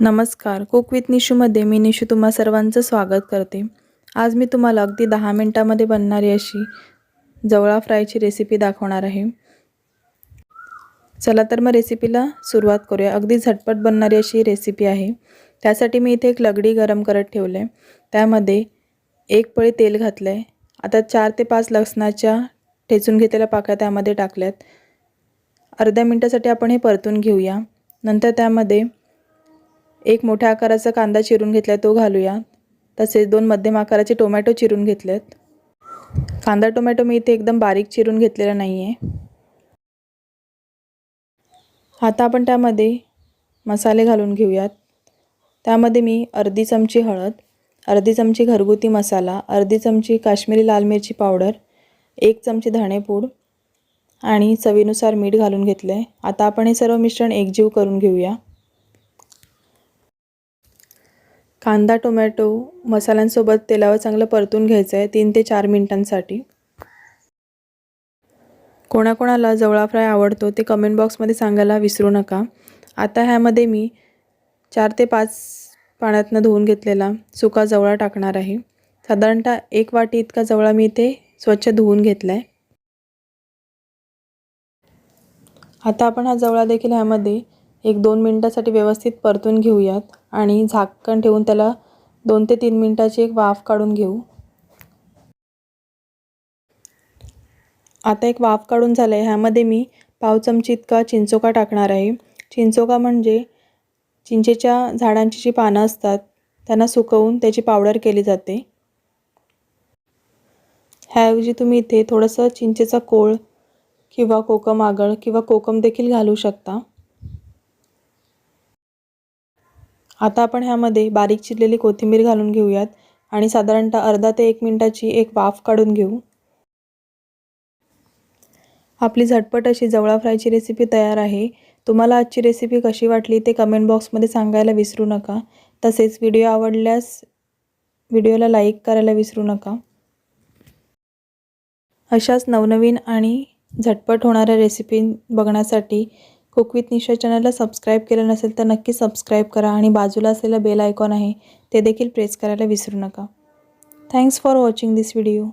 नमस्कार. Cook with निशूमध्ये मी निशू तुम्हा सर्वांचं स्वागत करते. आज मी तुम्हाला अगदी दहा मिनटामध्ये बनणारी अशी जवळा फ्रायची रेसिपी दाखवणार आहे. चला तर मग रेसिपीला सुरुवात करूया. अगदी झटपट बनणारी अशी रेसिपी आहे. त्यासाठी मी इथे एक लगडी गरम करत ठेवलं. आहे त्यामध्ये एक पळी तेल घातलं आहे आता चार ते पाच लसणाच्या ठेचून घेतलेल्या पाकळ्या त्यामध्ये टाकल्यात. अर्ध्या मिनटासाठी आपण हे परतून घेऊया. नंतर त्यामध्ये एक मोठ्या आकाराचा कांदा चिरून घेतला तो घालूया. तसेच दोन मध्यम आकाराचे टोमॅटो चिरून घेतलेत. कांदा टोमॅटो मी इथे एकदम बारीक चिरून घेतलेला नाही आहे आता आपण त्यामध्ये मसाले घालून घेऊयात. त्यामध्ये मी अर्धी चमची हळद अर्धी चमची घरगुती मसाला अर्धी चमची काश्मीरी लाल मिरची पावडर एक चमची धणेपूड आणि चवीनुसार मीठ घालून घेतलं आहे आता आपण हे सर्व मिश्रण एकजीव करून घेऊया. कांदा टोमॅटो मसाल्यांसोबत तेलावर चांगलं परतून घ्यायचं आहे तीन ते चार मिनटांसाठी. कोणाकोणाला जवळा फ्राय आवडतो ते कमेंट बॉक्समध्ये सांगायला विसरू नका. आता ह्यामध्ये मी चार ते पाच पाण्यातनं धुवून घेतलेला सुका जवळा टाकणार आहे. साधारणतः एक वाटी इतका जवळा मी इथे स्वच्छ धुवून घेतला आहे आता आपण हा जवळा देखील ह्यामध्ये एक दोन मिनटासाठी व्यवस्थित परतून घेऊयात आणि झाकण ठेवून त्याला दोन ते तीन मिनटाची एक वाफ काढून घेऊ. आता एक वाफ काढून झालं आहे ह्यामध्ये मी पाव चमची इतका चिंचोका टाकणार आहे. चिंचोका म्हणजे चिंचेच्या झाडांची जी पानं असतात त्यांना सुकवून त्याची पावडर केली जाते. ह्याऐवजी तुम्ही इथे थोडंसं चिंचेचा कोळ किंवा कोकम आगळ किंवा कोकम देखील घालू शकता. आता आपण ह्यामध्ये बारीक चिरलेली कोथिंबीर घालून घेऊयात आणि साधारणतः अर्धा ते एक मिनटाची एक वाफ काढून घेऊ. आपली झटपट अशी जवळा फ्रायची रेसिपी तयार आहे. तुम्हाला आजची रेसिपी कशी वाटली ते कमेंट बॉक्समध्ये सांगायला विसरू नका. तसेच व्हिडिओ आवडल्यास व्हिडिओला लाईक करायला विसरू नका. अशाच नवनवीन आणि झटपट होणाऱ्या रेसिपी बघण्यासाठी कुक विथ निशा चॅनलला सबस्क्राईब केलं नसेल तर नक्की सबस्क्राईब करा आणि बाजूला असलेलं बेल आयकॉन आहे ते देखील प्रेस करायला विसरू नका. Thanks for watching this video.